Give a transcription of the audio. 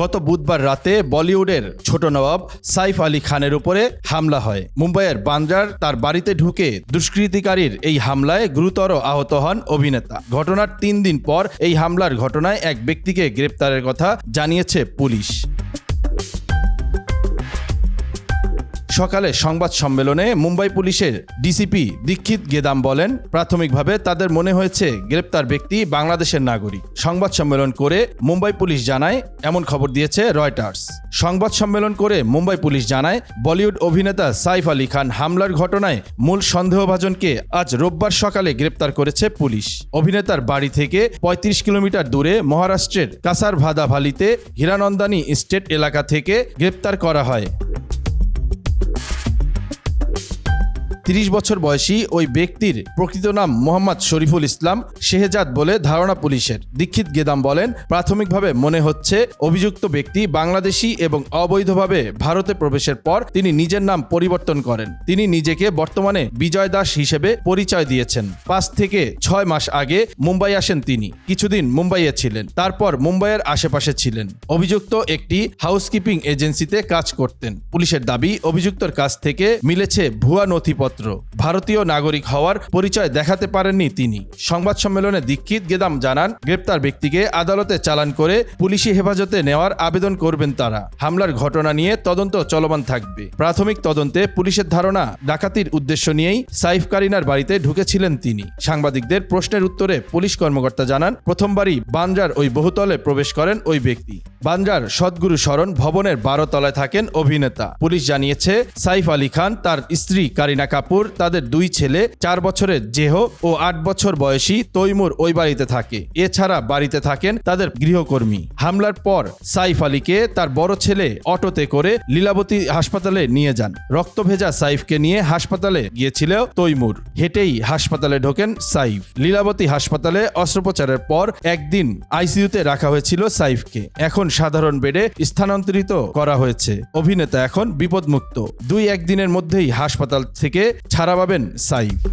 গত বুধবার রাতে বলিউডের ছোট নবাব সাইফ আলী খানের উপরে হামলা হয়। মুম্বাইয়ের বান্দ্রার তার বাড়িতে ঢুকে দুষ্কৃতিকারীর এই হামলায় গুরুতর আহত হন অভিনেতা। ঘটনার তিন দিন পর এই হামলার ঘটনায় এক ব্যক্তিকে গ্রেপ্তারের কথা জানিয়েছে পুলিশ। সকালে সংবাদ সম্মেলনে মুম্বাই পুলিশের ডিসিপি দীক্ষিত গেদাম বলেন, প্রাথমিকভাবে তাদের মনে হয়েছে গ্রেপ্তার ব্যক্তি বাংলাদেশের নাগরিক। সংবাদ সম্মেলন করে মুম্বাই পুলিশ জানায়, এমন খবর দিয়েছে রয়টার্স। সংবাদ সম্মেলন করে মুম্বাই পুলিশ জানায়, বলিউড অভিনেতা সাইফ আলী খান হামলার ঘটনায় মূল সন্দেহভাজনকে আজ রোববার সকালে গ্রেপ্তার করেছে পুলিশ। অভিনেতার বাড়ি থেকে ৩৫ কিলোমিটার দূরে মহারাষ্ট্রের কাসার ভাদা ভালিতে হীরানন্দানী স্টেট এলাকা থেকে গ্রেপ্তার করা হয়। তিরিশ বছর বয়সী ওই ব্যক্তির প্রকৃত নাম মোহাম্মদ শরীফুল ইসলাম শেহজাদ বলে ধারণা পুলিশের। দীক্ষিত গেদাম বলেন, প্রাথমিকভাবে মনে হচ্ছে অভিযুক্ত ব্যক্তি বাংলাদেশি এবং অবৈধভাবে ভারতে প্রবেশের পর তিনি নিজের নাম পরিবর্তন করেন। তিনি নিজেকে বর্তমানে বিজয় দাস হিসেবে পরিচয় দিয়েছেন। পাঁচ থেকে ছয় মাস আগে মুম্বাই আসেন তিনি। কিছুদিন মুম্বাইয়ে ছিলেন। তারপর মুম্বাইয়ের আশেপাশে ছিলেন। অভিযুক্ত একটি হাউসকিপিং এজেন্সিতে কাজ করতেন। পুলিশের দাবি, অভিযুক্তর কাছ থেকে মিলেছে ভুয়া নথিপত্র ভারতীয় নাগরিক হওয়ার পরিচয় দেখাতে পারেননি তিনি। সংবাদ সম্মেলনে দীক্ষিত গেদাম জানান, গ্রেপ্তার ব্যক্তিকে আদালতে চালান করে পুলিশি হেফাজতে নেওয়ার আবেদন করবেন তারা। হামলার ঘটনা নিয়ে তদন্ত চলমান থাকবে। প্রাথমিক তদন্তে পুলিশের ধারণা, ডাকাতির উদ্দেশ্য নিয়েই সাইফ কারিনার বাড়িতে ঢুকেছিলেন তিনি। সাংবাদিকদের প্রশ্নের উত্তরে পুলিশ কর্মকর্তা জানান, প্রথমবারই বান্দ্রার ওই বহুতলে প্রবেশ করেন ওই ব্যক্তি। বান্দ্রার সদ্গুরু শরণ ভবনের বারো তলায় থাকেন অভিনেতা। পুলিশ জানিয়েছে, সাইফ আলী খান, তার স্ত্রী কারিনা কাপুর, তাদের দুই ছেলে, চার বছরের জেহ ও আট বছর বয়সী তৈমুর ওই বাড়িতে থাকে। এছাড়া বাড়িতে থাকেন তাদের গৃহকর্মী। হামলার পর সাইফ আলীকে তার বড় ছেলে অটোতে করে লীলাবতী হাসপাতালে নিয়ে যান। রক্তভেজা সাইফকে নিয়ে হাসপাতালে গিয়েছিল তৈমুর। হেঁটেই হাসপাতালে ঢোকেন সাইফ। লীলাবতী হাসপাতালে অস্ত্রোপচারের পর একদিন আইসিইউতে রাখা হয়েছিল সাইফকে। এখন সাধারণ বেডে স্থানান্তরিত করা হয়েছে। অভিনেতা এখন বিপদমুক্ত। দুই একদিনের মধ্যেই হাসপাতাল থেকে ছাড়া পাবেন সাইফ।